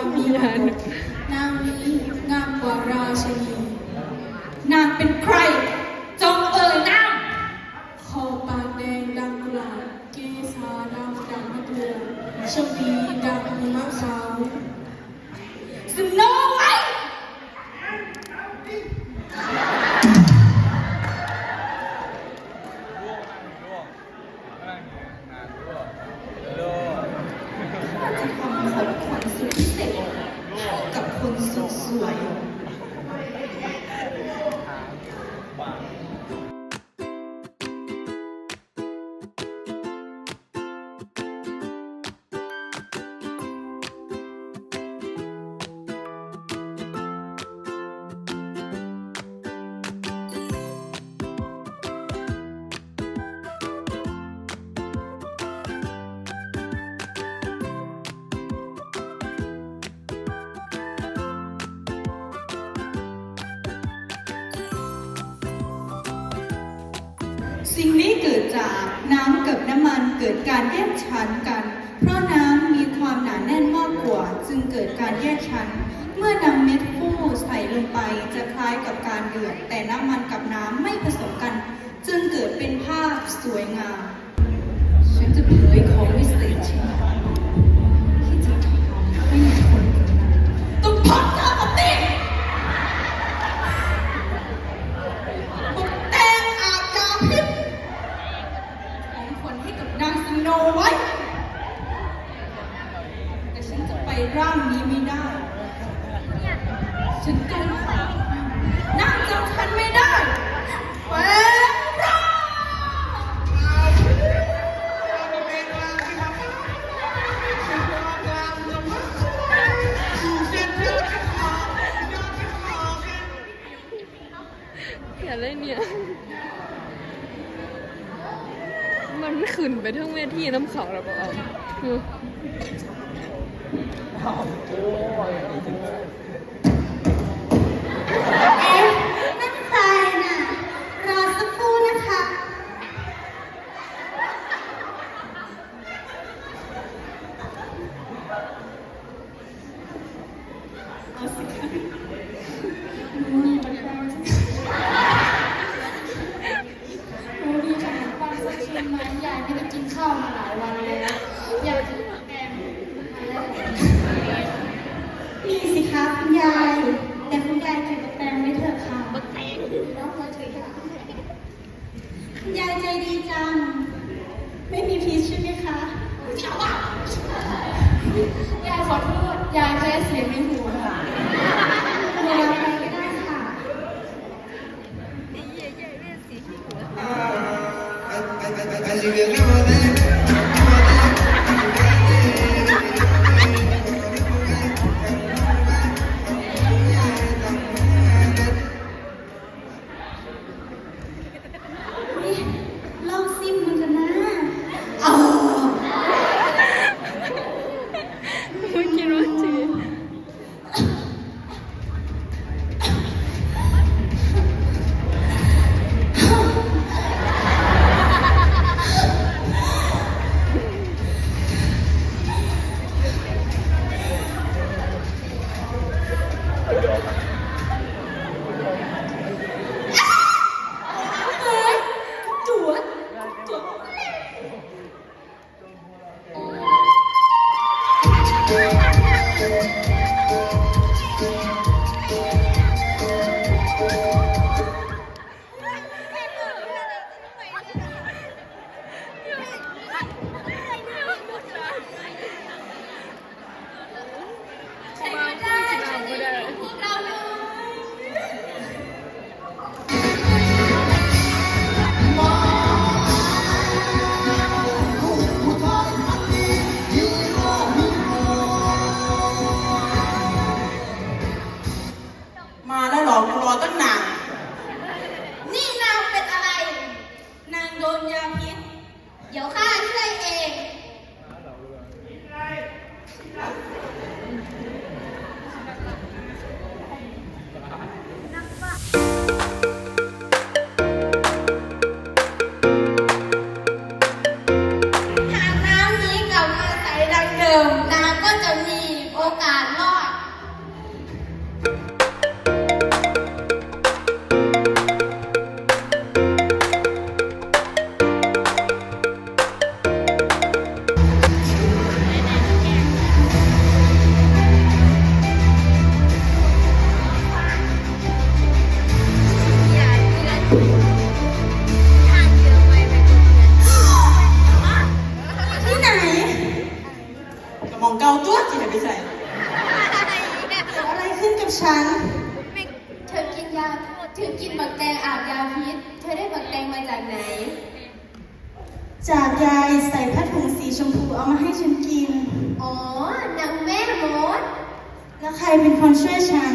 นามีนานนางนี้งามกว่าราชินีนางเป็นใคร สุ สิ่งนี้เกิดจากน้ำกับน้ำมันเกิดการแยกชั้นกัน เพราะน้ำมีความหนาแน่นมากกว่าจึงเกิดการแยกชั้น เมื่อนำเม็ดฟูใส่ลงไปจะคล้ายกับการเดือด แต่น้ำมันกับน้ำไม่ผสมกัน จึงเกิดเป็นภาพสวยงามฉันจะเผยของวิเศษชิ้น ทั้งเวทีน้ำเขาแล้วก็เอาอือ มีสิคะคุณยาย แต่คุณยายเก็บแปลงไว้เถอะค่ะน้องเคยถือค่ะคุณยายใจดีจัง ไม่มีพีชใช่ไหมคะชาวบ้านยายขอโทษ ยายแพ้เสียงในหูค่ะเดี๋ยวเราไปก็ได้ค่ะ Así que acabo de... ของเกาตัวที่ไหนไปใส่เกิดอะไรขึ้นกับฉัน เธอกินยาเธอกินบักแตงอาบยาพิษ เธอได้บักแตงมาจากไหน จากยายใส่ผ้าถุงสีชมพูเอามาให้ฉันกิน อ๋อนางแม่มด แล้วใครเป็นคนช่วยฉัน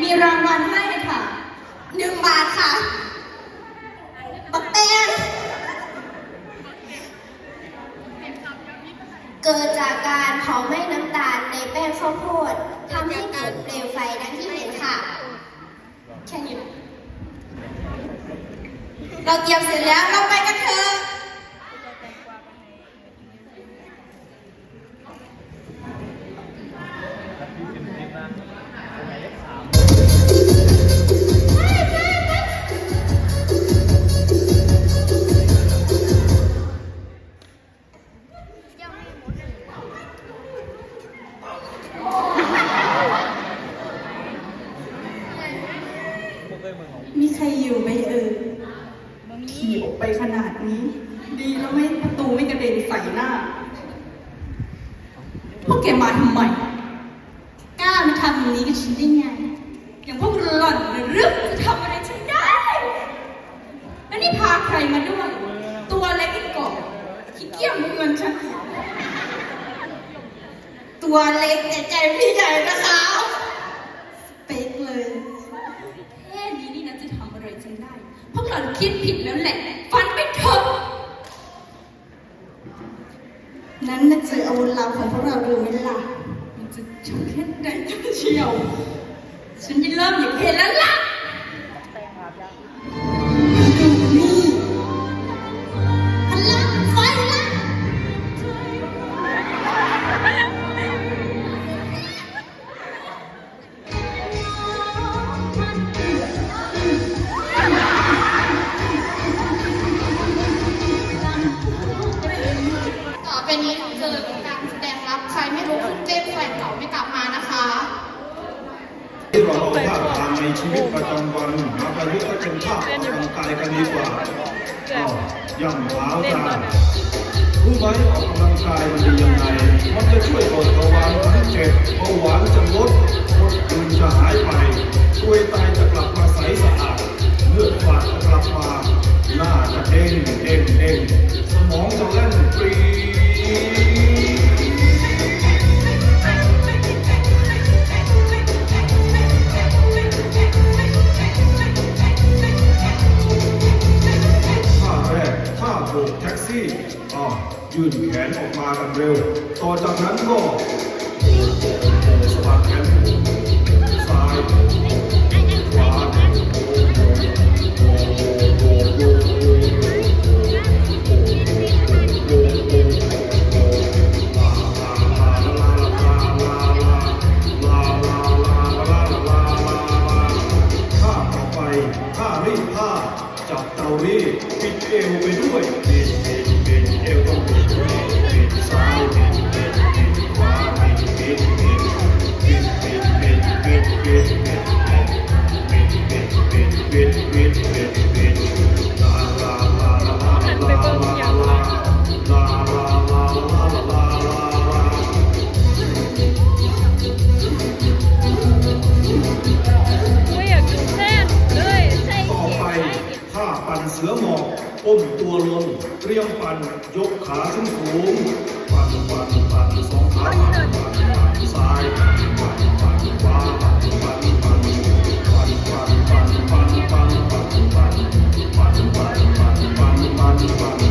มีรางวัลให้ค่ะหนึ่งบาทค่ะปักแป้งเกิดจากการเผาไหม้น้ำตาลในแป้งข้าวโพดทำให้เกิดเปลวไฟดังที่เห็นค่ะ แค่นี้เราเตรียมเสร็จแล้วเราไปกันเถอะ มีใครอยู่ไหมเอ่ยขี่ออกไปขนาดนี้ ดีแล้วไม่ประตูไม่กระเด็นใส่หน้า พวกแกมาทำไม กล้ามาทำอย่างนี้กับฉันได้ไง อย่างพวกหล่อนเนี่ยเรื่องจะทำอะไรฉันได้ แล้วนี่พาใครมาด้วย ตัวเล็กอีกก่อนขี้เกียจมึงเงินฉันตัวเล็กแต่ใจพี่ใหญ่นะคะ เป๊กเลยแค่นี้นี่นะจะทำอะไรฉันได้ พวกเราคิดผิดแล้วแหละ ฟันไปเถอะนั้นน่าจะอาวุธลับของพวกเราดูไหมล่ะมันจะชกแค่ไหนเชียว ฉันจะเริ่มอยากเห็นแล้วล่ะ ไม่รู้คุณเจ้แฟนเก่าไม่กลับมานะคะที่เราเอาภาพตามในชีวิตประจำวันมาประยุกต์ให้เป็นภาพอองกายกันดีกว่าอ้าวย่ำเท้าจ้ารู้ไหมออกกำลังกายมันดียังไง มันจะช่วยลดระวังทั้งเจ็บเบาหวานจะลดมดอื่นจะหายไปช่วยไตจะกลับมาใสสะอาดเลือดฝาด Derruba e do banho. ก้มตัวลงเรียงปันยกขาขึ้นสูงปันปันปันสองขาปันปันปันซ้ายปันปันปันขวาปั่นปั่นปั่นปั่นปั่นปั่นปั่นปั่นปั่นปั่นปั่นปั่นปั่นปั่นปั่นปั่น